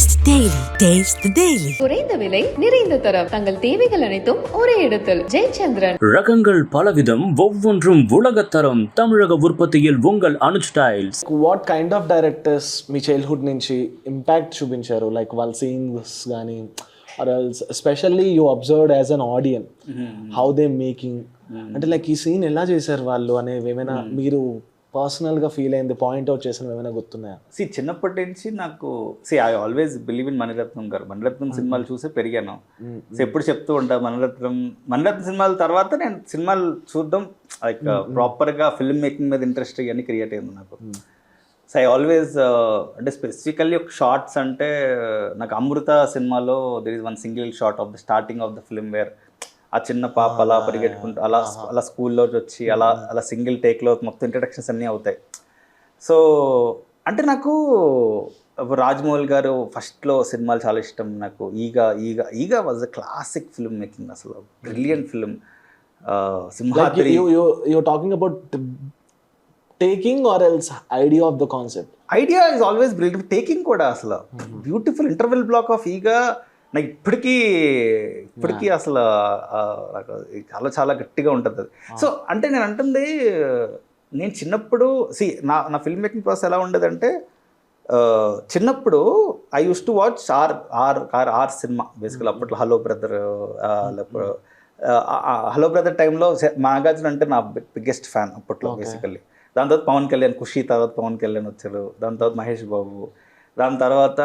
Taste daily taste daily குறைந்த விலை நிறைந்த தரம். தங்கள் தேவைகள் அனைத்தும் ஒரே இடத்தில். ஜெயச்சந்திரன். ரகங்கள் பலவிதம் ஒவ்வொன்றும் உலக தரம். தமிழக உற்பத்தியில் உங்கள் Anuj tiles. What kind of directors me childhood నుంచి ఇంపాక్ట్ చూపించారు? లైక్ వాళ్ళ సీన్స్ కానీ specially you observed as an audience how they making అంటే లైక్ ఈ సీన్ ఎలా చేశారు వాళ్ళు అనేవి ఏమైనా mm-hmm. మీరు పర్సనల్గా ఫీల్ అయింది పాయింట్ అవుట్ చేసిన ఏమైనా గుర్తున్నాయా? సి చిన్నప్పటి నుంచి నాకు see I always believe in Mani Ratnam గారు. మణిరత్నం సినిమాలు చూసే పెరిగాను. సో ఎప్పుడు చెప్తూ ఉంటా మణిరత్నం మణిరత్నం సినిమాల తర్వాత నేను సినిమాలు చూడడం లైక్ ప్రాపర్గా ఫిల్మ్ మేకింగ్ మీద ఇంట్రెస్ట్ ఇవన్నీ క్రియేట్ అయింది నాకు. సో ఐ ఆల్వేస్ అంటే స్పెసిఫికల్లీ ఒక షార్ట్స్ అంటే నాకు అమృత సినిమాలో there is one single shot of the starting of the film where ఆ చిన్న పాప అలా పరిగెట్టుకుంటూ అలా అలా స్కూల్లో వచ్చి అలా అలా సింగిల్ టేక్లో మొత్తం ఇంట్రడక్షన్స్ అన్నీ అవుతాయి. సో అంటే నాకు రాజమౌళి గారు ఫస్ట్లో సినిమాలు చాలా ఇష్టం నాకు. Eega Eega Eega was a classic film making అసలు. Brilliant film like Simhadri you you you talking about taking or else idea of the concept idea is always brilliant taking కూడా అసలు. బ్యూటిఫుల్ ఇంటర్వెల్ బ్లాక్ ఆఫ్ ఈగా నాకు ఇప్పటికీ ఇప్పటికీ అసలు నాకు చాలా చాలా గట్టిగా ఉంటుంది అది. సో అంటే నేను అంటుంది నేను చిన్నప్పుడు సి నా నా ఫిల్మ్ మేకింగ్ ప్రాసెస్ ఎలా ఉండేదంటే చిన్నప్పుడు I use to watch or or or or cinema basically అప్పట్లో హలో బ్రదర్ హలో బ్రదర్ టైంలో నాగార్జున అంటే నా బిగ్గెస్ట్ ఫ్యాన్ అప్పట్లో బేసికల్లీ దాని తర్వాత పవన్ కళ్యాణ్ ఖుషి తర్వాత పవన్ కళ్యాణ్ వచ్చారు. దాని తర్వాత మహేష్ బాబు. దాని తర్వాత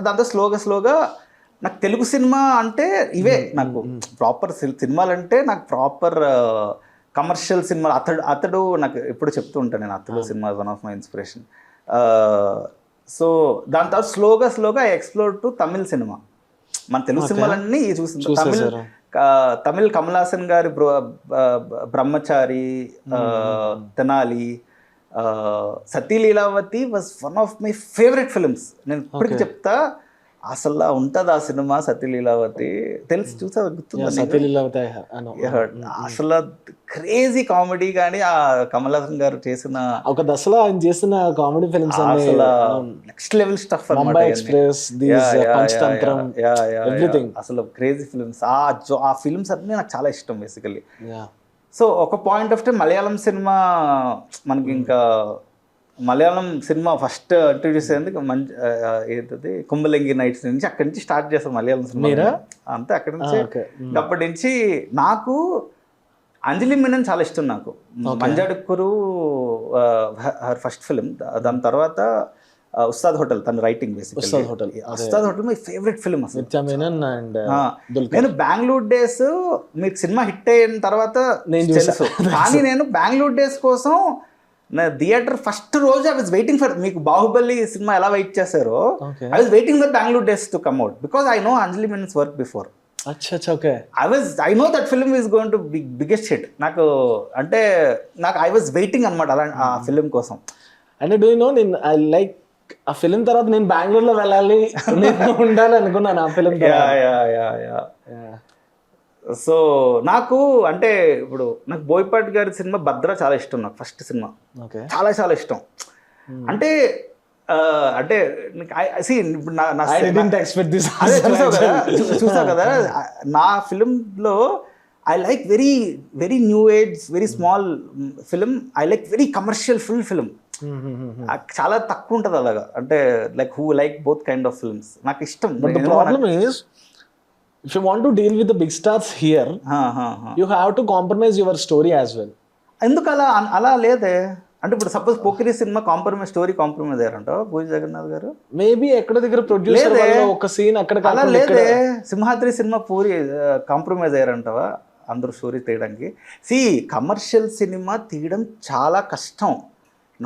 దాంతో స్లోగా స్లోగా నాకు తెలుగు సినిమా అంటే ఇవే నాకు ప్రాపర్ సినిమాలు అంటే నాకు ప్రాపర్ కమర్షియల్ సినిమా అతడు అతడు నాకు ఎప్పుడు చెప్తూ ఉంటాను నేను Athadu cinema one of my inspiration so దాని తర్వాత స్లోగా స్లోగా I explore to Tamil cinema. మన తెలుగు సినిమాలన్నీ చూసి తమిళ్ తమిళ్ కమల్ హాసన్ గారి Brahmachari Tenali Sati Leelavathi was one of my favourite films నేను ఇప్పటికి చెప్తా అసలు ఉంటుంది ఆ సినిమా సతీ లీలావతి? తెలిసి చూసా గుర్తుందా అసలు క్రేజీ కామెడీ కానీ ఆ కమల్ హాసన్ గారు చేసిన ఒక దశలో ఆయన చేసిన కామెడీ ఫిల్మ్స్ అన్ని అసలు నెక్స్ట్ లెవెల్ స్టఫ్ ఎక్స్ప్రెస్. అసలు క్రేజీ ఫిల్మ్స్ ఆ ఫిల్మ్స్ అన్నీ నాకు చాలా ఇష్టం బేసికల్లీ యా సో ఒక point of time Malayalam cinema మనకి ఇంకా మలయాళం సినిమా ఫస్ట్ ఇంట్రడ్యూస్ అయ్యేందుకు మంచి ఏంటది కుంభలింగి నైట్స్ నుంచి అక్కడి నుంచి స్టార్ట్ చేస్తాం మలయాళం సినిమా? అంతే. అక్కడి నుంచి. అప్పటి నుంచి నాకు అంజలి మీనన్ చాలా ఇష్టం నాకు. మంజాడుక్కురు హర్ ఫస్ట్ ఫిల్మ్ దాని తర్వాత ఉస్తాద్ హోటల్ తన writing Ustad hotel, Ustad hotel my favourite film అసలు. అండ్ ఆ, నేను బెంగళూరు డేస్ మీకు సినిమా హిట్ అయిన తర్వాత నేను తెలుసు. కానీ నేను బెంగళూరు డేస్ కోసం నా థియేటర్ ఫస్ట్ రోజు ఐ వాజ్ వెయిటింగ్ ఫర్ మీకు బాహుబలి సినిమా ఎలా వెయిట్ చేశారో. I was waiting for Bangalore days to come out because I know Anjali Menon's work before okay I was I know that film is going to big biggest hit నాకు అంటే నాకు I was waiting అనమాట అలా ఆ film కోసం. అంటే do know నేను I like ఆ ఫిలిం తర్వాత నేను బెంగళూరులో వెళ్ళాలి నేను ఉండాలి అనుకున్నాను ఆ film yeah yeah yeah yeah so నాకు అంటే ఇప్పుడు నాకు బోయపాటి గారి సినిమా భద్ర చాలా ఇష్టం నాకు ఫస్ట్ సినిమా. చాలా చాలా ఇష్టం. అంటే ఆ, అంటే సి ఇప్పుడు నా నా ఐ డెంట్ ఎక్స్పెక్ట్ దిస్ అదే చూసావు కదా? కదా? నా ఫిలింలో I like very very new age very small film I like very commercial full film చాలా తక్కువ ఉంటుంది అలాగా. అంటే like who like both kind of films నాకు ఇష్టం. But the problem is if you want to deal with the big stars here హా, హా, హా. You have to compromise your story as well ఎందుకు అలా అలా లేదే? అంటే ఇప్పుడు suppose Pokiri cinema compromise story compromise అయ్యారంట పూజ జగన్నాథ్ గారు? మేబీ ఎక్కడ దగ్గర. వల్ల ఒక సీన్ అక్కడ అలా లేదే. సింహాద్రి సినిమా పూరి కాంప్రమైజ్ అయ్యారంటవా? అందరూ స్టోరీ తీయడానికి. సి కమర్షియల్ సినిమా తీయడం చాలా కష్టం.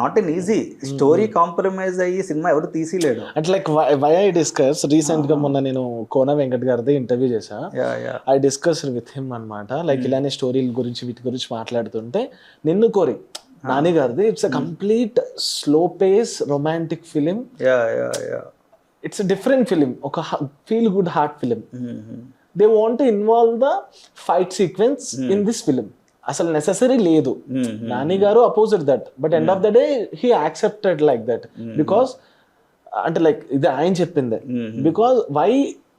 Not an easy story compromise అయ్యి సినిమా ఎవరు తీసిలేడు. అంటే లైక్ వై ఐ డిస్కస్ రీసెంట్గా మొన్న నేను కోన వెంకట్ గారిది ఇంటర్వ్యూ చేశా. ఐ డిస్కస్ విత్ హిమ్ అనమాట లైక్ ఇలానే స్టోరీల గురించి వీటి గురించి మాట్లాడుతుంటే నిన్ను కోరి నాని గారిది it's a complete slow pace romantic film it's different film ఒక feel good heart film they want involve the fight sequence in this film అసలు నెససరీ లేదు. నాని గారు opposite that but end of the day he accepted like that because అంటే like ఇది ఆయన చెప్పిందే. Because why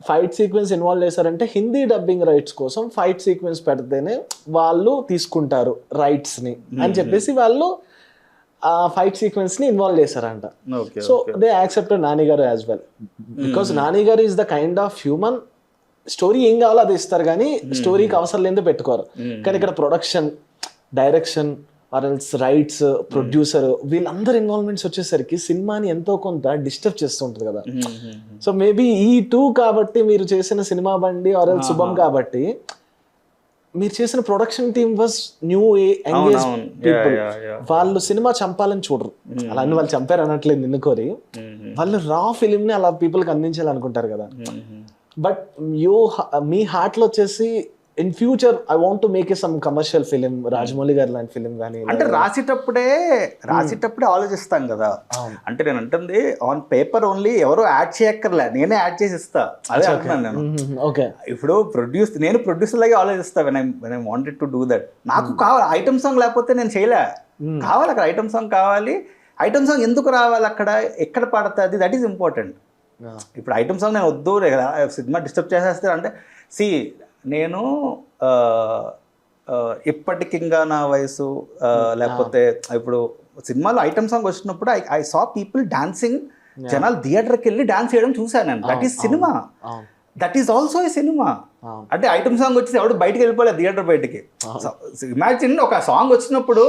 fight sequence involve చేశారంటే Hindi dubbing rights కోసం fight sequence పెడితేనే వాళ్ళు తీసుకుంటారు రైట్స్ని. అని చెప్పేసి వాళ్ళు ఆ ఫైట్ సీక్వెన్స్ని ఇన్వాల్వ్ చేశారంట. సో దే యాక్సెప్టెడ్ నాని గారు యాజ్ వెల్ బికాస్ నాని గారు is the kind of human story ఏం కావాలో అది ఇస్తారు కానీ స్టోరీకి అవసరం లేదో పెట్టుకోరు. కానీ ఇక్కడ production direction or else rights producer వీళ్ళందరి ఇన్వాల్వ్మెంట్స్ వచ్చేసరికి సినిమాని ఎంతో కొంత డిస్టర్బ్ చేస్తుంటుంది కదా. సో మేబీ ఈ టూ కాబట్టి మీరు చేసిన సినిమా బండి ఆర్ఎల్ శుభం కాబట్టి మీరు చేసిన production team was new engage. People. వాళ్ళు సినిమా చంపాలని చూడరు. అలా అని వాళ్ళు చంపారు అనట్లేదు నిన్నుకోరి వాళ్ళు రా ఫిలిం ని అలా పీపుల్కి అందించాలనుకుంటారు కదా. బట్ యూ మీ హార్ట్లో వచ్చేసి in future I want to make a some commercial film Rajamouli గారి లాంటి ఫిలిం కానీ అంటే రాసేటప్పుడే రాసేటప్పుడే ఆలోచిస్తాం కదా. అంటే నేను అంటుంది ఆన్ పేపర్ ఓన్లీ ఎవరు యాడ్ చేయక్కర్లే నేనే యాడ్ చేసి ఇస్తా అదే అంటున్నాను నేను. ఓకే. ఇప్పుడు ప్రొడ్యూస్ నేను ప్రొడ్యూసర్ లాగే ఆలోచిస్తా when I when I wanted to do that నాకు కావాలి ఐటమ్ సాంగ్ లేకపోతే నేను చేయలే. కావాలి అక్కడ ఐటమ్ సాంగ్ కావాలి. ఐటమ్ సాంగ్ ఎందుకు రావాలి అక్కడ? ఎక్కడ పడుతుంది? దట్ ఈస్ ఇంపార్టెంట్ ఇప్పుడు ఐటమ్ సాంగ్ నేను వద్దు లేదా సినిమా డిస్టర్బ్ చేసేస్తే అంటే సి నేను ఇప్పటికింగా నా వయసు లేకపోతే ఇప్పుడు సినిమాలో ఐటమ్ సాంగ్ వచ్చినప్పుడు I I saw people dancing జనాలు థియేటర్కి వెళ్ళి డాన్స్ చేయడం చూశాను నేను. That is cinema that is also a cinema అంటే ఐటమ్ సాంగ్ వచ్చి ఎవడు బయటికి వెళ్ళిపోలేదు థియేటర్ బయటికి. ఇమాజిన్ ఒక సాంగ్ వచ్చినప్పుడు.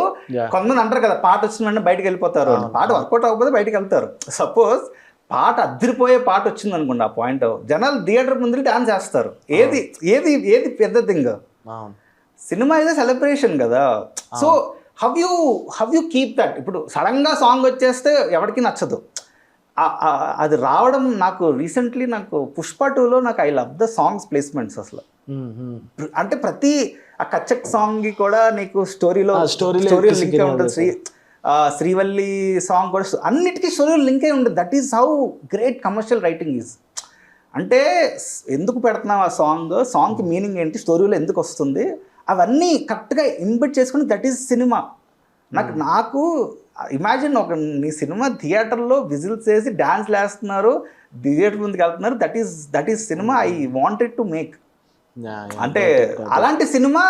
కొంతమంది అంటారు కదా పాట వచ్చిన వెంటనే బయటికి వెళ్ళిపోతారు. పాట వర్కౌట్ అవ్వకపోతే బయటికి వెళ్తారు. సపోజ్ పాట అద్దరిపోయే పాట వచ్చింది అనుకోండి ఆ పాయింట్ జనాలు థియేటర్ ముందు డాన్స్ చేస్తారు. ఏది ఏది ఏది పెద్ద థింగ్ సినిమా ఇదే సెలబ్రేషన్ కదా. So how you how you keep that ఇప్పుడు సడన్గా సాంగ్ వచ్చేస్తే ఎవరికి నచ్చదు. అది రావడం నాకు రీసెంట్లీ నాకు పుష్ప టూలో నాకు I love the songs placements అసలు. అంటే ప్రతి ఆ కచ్చక్ సాంగ్ కూడా నీకు స్టోరీలో స్టోరీ ఉంటుంది. శ్రీవల్లి సాంగ్ కూడా అన్నిటికీ స్టోరీ లింక్ అయి ఉంటుంది. That is how great commercial writing is అంటే ఎందుకు పెడుతున్నాం ఆ సాంగ్? సాంగ్కి మీనింగ్ ఏంటి? స్టోరీలో ఎందుకు వస్తుంది? అవన్నీ కరెక్ట్గా ఇన్బిట్ చేసుకుని దట్ ఈస్ సినిమా నాకు నాకు ఇమాజిన్ ఒక నీ సినిమా థియేటర్లో విజిల్స్ వేసి డ్యాన్స్ వేస్తున్నారు థియేటర్ ముందుకు వెళ్తున్నారు that is that is cinema I wanted to make అంటే అలాంటి సినిమా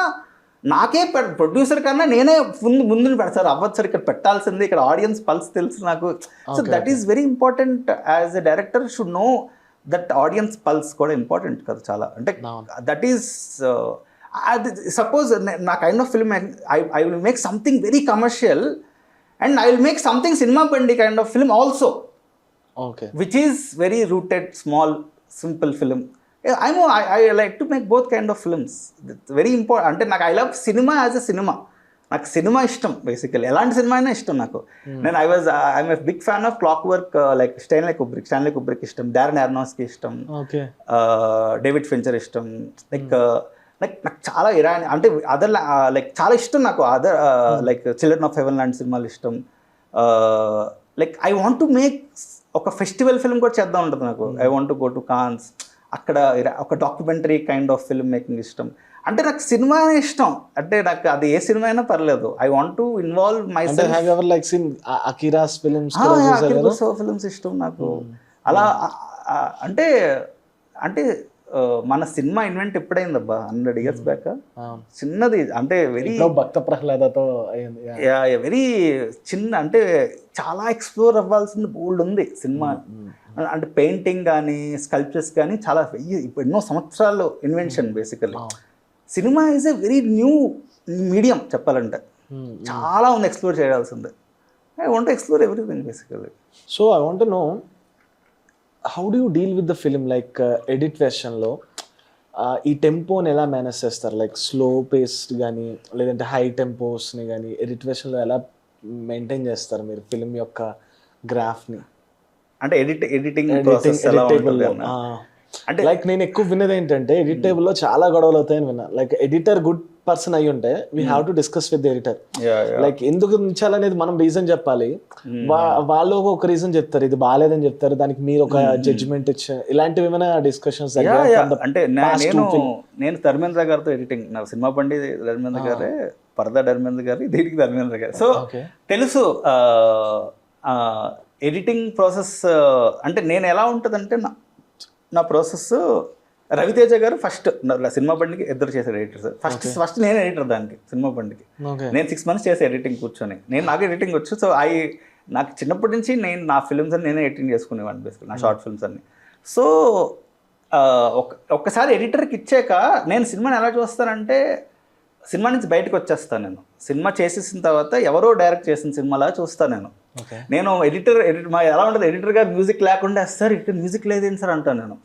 నాకే ప్రొడ్యూసర్ కన్నా నేనే ముందు ముందు పెడతారు. అవ్వచ్చు ఇక్కడ పెట్టాల్సింది. ఇక్కడ ఆడియన్స్ పల్స్ తెలుసు నాకు. So that is very important as a director should know that audience pulse కూడా ఇంపార్టెంట్ కదా చాలా. అంటే దట్ ఈస్ అది సపోజ్ నా kind of film I I will make something very commercial and I will make something cinema Bandi kind of film also okay which is very rooted, small, simple film. I like to make both kind of films. It's very important. అంటే నాకు I love cinema as a cinema నాకు cinema ఇష్టం basically ఎలాంటి cinema అయినా ఇష్టం నాకు. నేను I was I'm a big fan of clockwork like Stanley Kubrick Stanley Kubrick ఇష్టం డారన్ ఎర్నాస్కి ఇష్టం డేవిడ్ ఫెంచర్ ఇష్టం లైక్ లైక్ నాకు చాలా ఇరాన్ అంటే అదర్ లైక్ చాలా ఇష్టం నాకు other like children of heaven లాంటి సినిమాలు ఇష్టం. Like I want to make ఒక ఫెస్టివల్ ఫిల్మ్ కూడా చేద్దాం ఉంటుంది నాకు. I want to go to Cannes అక్కడ ఒక documentary kind of film making ఇష్టం. అంటే నాకు సినిమా ఇష్టం. అంటే నాకు అది ఏ సినిమా అయినా పర్లేదు. I want to involve my have ever like seen Akira's films films ఇష్టం నాకు. అలా ఆ, ఆ, అంటే అంటే మన సినిమా ఇన్వెంట్ ఎప్పుడైందబ్బా? హండ్రెడ్ ఇయర్స్ బ్యాక్ చిన్నది. అంటే వెరీ భక్త ప్రహ్లాదతో వెరీ చిన్న అంటే చాలా ఎక్స్ప్లోర్ అవ్వాల్సింది బోల్డ్ ఉంది సినిమా. అంటే పెయింటింగ్ కానీ స్కల్ప్చర్స్ కానీ చాలా వెయ్యి ఇప్పుడు ఎన్నో సంవత్సరాలు invention basically cinema is a very new medium చెప్పాలంటే. చాలా ఉంది ఎక్స్ప్లోర్ చేయాల్సింది. I want explore everything basically so I want know how do you deal with the film? Like edit వెర్షన్లో ఈ టెంపోని ఎలా మేనేజ్ చేస్తారు? లైక్ స్లో పేస్ కానీ లేదంటే high టెంపోస్ని కానీ ఎడిట్ వెర్షన్లో ఎలా మెయింటైన్ చేస్తారు మీరు ఫిలిం యొక్క గ్రాఫ్ని? అంటే ఎడిట్ ఎడిటింగ్. అంటే లైక్ నేను ఎక్కువ విన్నది ఏంటంటే ఎడిటేబుల్లో చాలా గొడవలు అవుతాయని విన్నా. లైక్ ఎడిటర్ గుడ్ పర్సన్ అయి ఉంటే we have to discuss with editor. Like ఎందుకు ఉంచాలనేది మనం రీజన్ చెప్పాలి. వా- వాళ్ళు ఒక రీజన్ చెప్తారు ఇది బాగాలేదని చెప్తారు దానికి మీరు ఒక జడ్జిమెంట్ ఇచ్చే ఇలాంటివి ఏమైనా డిస్కషన్స్. అంటే నేను నేను ధర్మేంద్ర గారితో ఎడిటింగ్ నా సినిమా పండి ధర్మేంద్ర గారే పరదా ధర్మేంద్ర గారి దీనికి ధర్మేంద్ర గారు. సో. తెలుసు ఎడిటింగ్ ప్రాసెస్ అంటే నేను ఎలా ఉంటుందంటే నా నా ప్రాసెస్ రవితేజ గారు ఫస్ట్ సినిమా బండికి ఇద్దరు చేశారు ఎడిటర్స్. ఫస్ట్ ఫస్ట్ నేను ఎడిటర్ దానికి సినిమా బండికి. నేను సిక్స్ మంత్స్ చేసే ఎడిటింగ్ కూర్చొని. నేను నాకు ఎడిటింగ్ వచ్చు సో ఐ నాకు చిన్నప్పటి నుంచి నేను నా ఫిల్మ్స్ అన్ని నేనే ఎడిటింగ్ చేసుకునేవాడిని బేసిక్ నా షార్ట్ ఫిల్మ్స్ అన్ని. సో ఒక ఒక్కసారి ఎడిటర్కి ఇచ్చాక నేను సినిమాని ఎలా చూస్తానంటే సినిమా నుంచి బయటకు వచ్చేస్తాను నేను. సినిమా చేసేసిన తర్వాత ఎవరో డైరెక్ట్ చేసిన సినిమాలా చూస్తాను నేను. నేను ఎడిటర్ ఎడిటర్ మా ఎలా ఉంటుంది? ఎడిటర్ గారు మ్యూజిక్ లేకుండా సార్ ఇక్కడ మ్యూజిక్ లేదేంటి సార్? అంటాను నేను.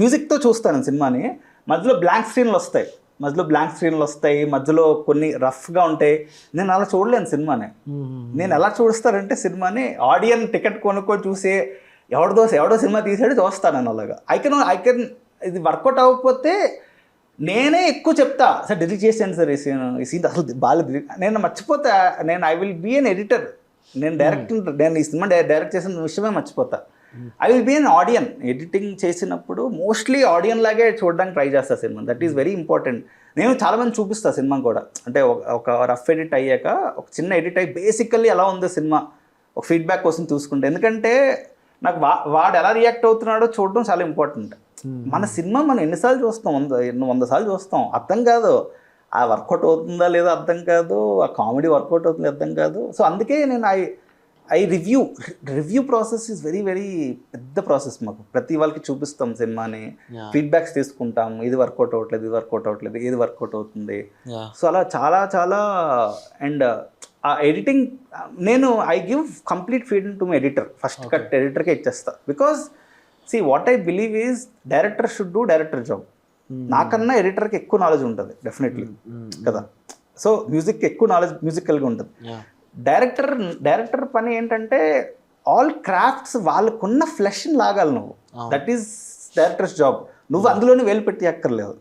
మ్యూజిక్తో చూస్తాను సినిమాని. మధ్యలో బ్లాంక్ స్క్రీన్లు వస్తాయి. మధ్యలో బ్లాంక్ స్క్రీన్లు వస్తాయి. మధ్యలో కొన్ని రఫ్గా ఉంటాయి. నేను అలా చూడలేను సినిమాని. నేను ఎలా చూస్తానంటే సినిమాని ఆడియన్ టికెట్ కొనుక్కొని చూసి ఎవరిదో ఎవడో సినిమా తీసాడు చూస్తాను నేను అలాగా. ఐ కెన్ ఐ కెన్ ఇది వర్కౌట్ అవ్వకపోతే నేనే ఎక్కువ చెప్తా సార్ డిలీట్ చేసాను సార్ ఈ సీన్ ఈ సీన్ అసలు బాగాలేదు నేను మర్చిపోతా. నేను I will be an editor నేను డైరెక్ట్ నేను ఈ సినిమా డైరెక్ట్ చేసిన విషయమే మర్చిపోతా. I will be an audience editing చేసినప్పుడు మోస్ట్లీ ఆడియన్ లాగే చూడడానికి ట్రై చేస్తా cinema. That is very important నేను చాలా మంది చూపిస్తా సినిమా కూడా. అంటే ఒక- రఫ్ ఎడిట్ అయ్యాక ఒక చిన్న ఎడిట్ అయ్యి బేసికల్లీ ఎలా ఉందో సినిమా? ఒక ఫీడ్బ్యాక్ కోసం చూసుకుంటే. ఎందుకంటే నాకు వా వాడు ఎలా రియాక్ట్ అవుతున్నాడో చూడడం చాలా ఇంపార్టెంట్ మన సినిమా మనం ఎన్నిసార్లు చూస్తాం? వంద ఎన్ని వంద సార్లు చూస్తాం. అర్థం కాదు. ఆ వర్కౌట్ అవుతుందా లేదా అర్థం కాదు ఆ కామెడీ వర్కౌట్ అవుతుంది అర్థం కాదు. సో అందుకే నేను I I review review process is very very పెద్ద ప్రాసెస్ మాకు. ప్రతి వాళ్ళకి చూపిస్తాం సినిమాని ఫీడ్బ్యాక్స్ తీసుకుంటాం. ఇది వర్కౌట్ అవ్వట్లేదు ఇది వర్కౌట్ అవ్వట్లేదు ఏది వర్కౌట్ అవుతుంది. సో అలా చాలా చాలా అండ్ ఆ ఎడిటింగ్ నేను I give complete feed to my editor. First cut ఎడిటర్కే ఇచ్చేస్తా. Because see what I believe is director should do director job నాకన్నా ఎడిటర్కి ఎక్కువ నాలెడ్జ్ ఉంటుంది డెఫినెట్లీ కదా? సో మ్యూజిక్ ఎక్కువ నాలెడ్జ్ మ్యూజికల్గా ఉంటుంది. డైరెక్టర్ డైరెక్టర్ పని ఏంటంటే ఆల్ క్రాఫ్ట్స్ వాళ్ళకున్న ఫ్లెష్ని లాగాలి నువ్వు. దట్ ఈస్ డైరెక్టర్స్ జాబ్ నువ్వు అందులోనే వేలు పెట్టి అక్కర్లేదు.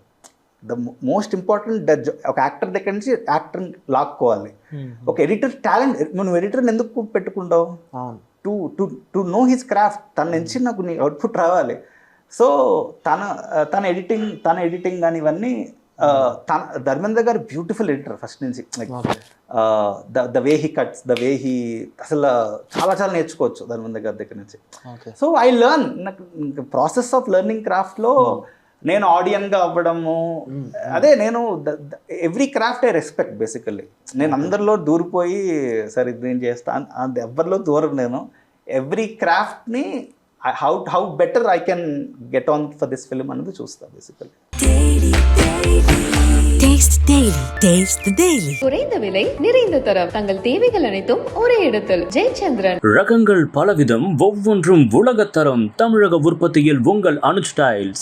ద మోస్ట్ ఇంపార్టెంట్ ఒక యాక్టర్ దగ్గర నుంచి యాక్టర్ లాక్కోవాలి. ఒక ఎడిటర్ టాలెంట్ నువ్వు ఎడిటర్ని ఎందుకు పెట్టుకుంటావు? To to to know his craft తన నుంచి నాకు నీ అవుట్పుట్ రావాలి. సో తన తన ఎడిటింగ్ తన ఎడిటింగ్ కానీ ఇవన్నీ తన Dharmendra garu beautiful editor first నుంచి. Like the the way he cuts the way he అసలు చాలా చాలా నేర్చుకోవచ్చు ధర్మేంద్ర గారి దగ్గర నుంచి. సో ఐ లెర్న్ నాకు ప్రాసెస్ ఆఫ్ లెర్నింగ్ క్రాఫ్ట్లో నేను ఆడియన్గా అవ్వడము అదే నేను every craft I respect basically. నేను అందరిలో దూరిపోయి సరే ఇది నేను చేస్తాను ఎవరిలో దూరం నేను. Every క్రాఫ్ట్ని How how better I can get on for this film అనేది చూస్తాను basically Taste the Daily. Taste the Daily. குறைந்த விலை நிறைந்த தரம் தங்கள் தேவைகள் அனைத்தும் ஒரே இடத்தில் ஜெயச்சந்திரன் ரகங்கள் பலவிதம் ஒவ்வொன்றும் உலகத்தரம் தமிழக உற்பத்தியில் உங்கள் அனுஜ் டைல்ஸ்